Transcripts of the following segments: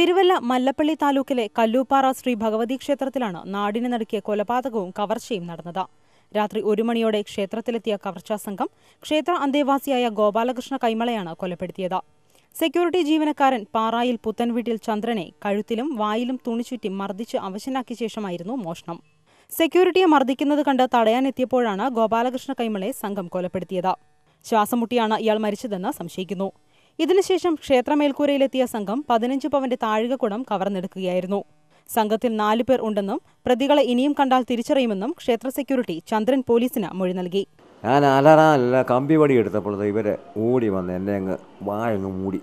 തിരുവല്ല മല്ലപ്പള്ളി താലൂക്കിലെ കല്ലൂപ്പാറ ശ്രീ ഭഗവതി ക്ഷേത്രത്തിലാണ് നാടിന് നടുക്കിയ കൊലപാതകവും കവർച്ചയും നടന്നത്. രാത്രി ഒരു മണിയോടെ ക്ഷേത്രത്തിലെത്തിയ കവർച്ചാ സംഘം ക്ഷേത്ര അന്തേവാസിയായ ഗോപാലകൃഷ്ണ കൈമളയാണ് കൊലപ്പെടുത്തിയത്. സെക്യൂരിറ്റി ജീവനക്കാരൻ പാറായിൽ പുത്തൻ വീട്ടിൽ ചന്ദ്രനെ കഴുത്തിലും വായിലും തുണിച്ചുറ്റി മർദ്ദിച്ച് അവശനാക്കിയ ശേഷമായിരുന്നു മോഷണം. സെക്യൂരിറ്റിയെ മർദ്ദിക്കുന്നത് കണ്ട് തടയാനെത്തിയപ്പോഴാണ് ഗോപാലകൃഷ്ണ കൈമളെ സംഘം കൊലപ്പെടുത്തിയത്. ശ്വാസം മുട്ടിയാണ് ഇയാൾ മരിച്ചതെന്ന് സംശയിക്കുന്നു. ഇതിനുശേഷം ക്ഷേത്രമേൽക്കൂരയിലെത്തിയ സംഘം പതിനഞ്ച് പവന്റെ താഴികക്കുടം കവർന്നെടുക്കുകയായിരുന്നു. സംഘത്തിൽ നാലു പേർ ഉണ്ടെന്നും പ്രതികളെ ഇനിയും കണ്ടാൽ തിരിച്ചറിയുമെന്നും ക്ഷേത്ര സെക്യൂരിറ്റി ചന്ദ്രൻ പോലീസിന് മൊഴി നൽകി. ഞാൻ അലറാനല്ല കമ്പി വടി എടുത്തപ്പോൾ ഇവരെ ഓടി വന്ന് എന്നെ അങ്ങ് വായങ്ങ് മൂടി.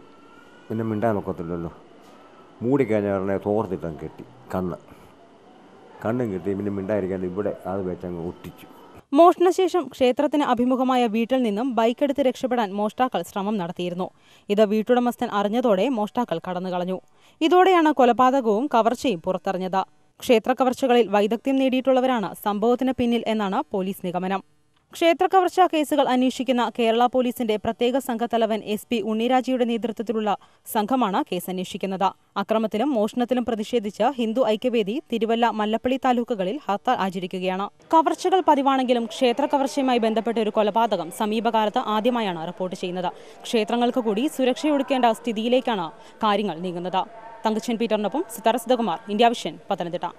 പിന്നെ മിണ്ടാൻ ഒക്കത്തില്ലല്ലോ. മൂടിക്കഴിഞ്ഞ ഉടനെ തോർത്തിട്ടങ്ങ് കെട്ടി കണ്ണ്. കണ്ണും കെട്ടി പിന്നെ മിണ്ടായിരിക്കാൻ ഇവിടെ അത് വെച്ചങ്ങ് ഒട്ടിച്ചു. മോഷണശേഷം ക്ഷേത്രത്തിന് അഭിമുഖമായ വീട്ടിൽ നിന്നും ബൈക്കെടുത്ത് രക്ഷപ്പെടാൻ മോഷ്ടാക്കൾ ശ്രമം നടത്തിയിരുന്നു. ഇത് വീട്ടുടമസ്ഥൻ അറിഞ്ഞതോടെ മോഷ്ടാക്കൾ കടന്നുകളഞ്ഞു ഇതോടെയാണ് കൊലപാതകവും കവർച്ചയും പുറത്തറിഞ്ഞത്. ക്ഷേത്ര കവർച്ചകളിൽ വൈദഗ്ധ്യം നേടിയിട്ടുള്ളവരാണ് സംഭവത്തിന് പിന്നിൽ എന്നാണ് പോലീസ് നിഗമനം. ക്ഷേത്ര കവർച്ചാ കേസുകൾ അന്വേഷിക്കുന്ന കേരള പോലീസിന്റെ പ്രത്യേക സംഘത്തലവൻ എസ് പി ഉണ്ണിരാജയുടെ നേതൃത്വത്തിലുള്ള സംഘമാണ് കേസ് അന്വേഷിക്കുന്നത് അക്രമത്തിലും മോഷണത്തിലും പ്രതിഷേധിച്ച് ഹിന്ദു ഐക്യവേദി തിരുവല്ല മല്ലപ്പള്ളി താലൂക്കുകളിൽ ഹർത്താൽ ആചരിക്കുകയാണ്. കവർച്ചകൾ പതിവാണെങ്കിലും ക്ഷേത്ര കവർച്ചയുമായി ബന്ധപ്പെട്ട ഒരു കൊലപാതകം സമീപകാലത്ത് ആദ്യമായാണ് റിപ്പോർട്ട് ചെയ്യുന്നത്. ക്ഷേത്രങ്ങൾക്ക് കൂടി സുരക്ഷയൊടുക്കേണ്ട സ്ഥിതിയിലേക്കാണ് കാര്യങ്ങൾ നീങ്ങുന്നത്. തങ്കച്ചൻ പീറ്ററിനൊപ്പം സിദ്ധകുമാർ ഇന്ത്യ വിഷൻ പത്തനംതിട്ട.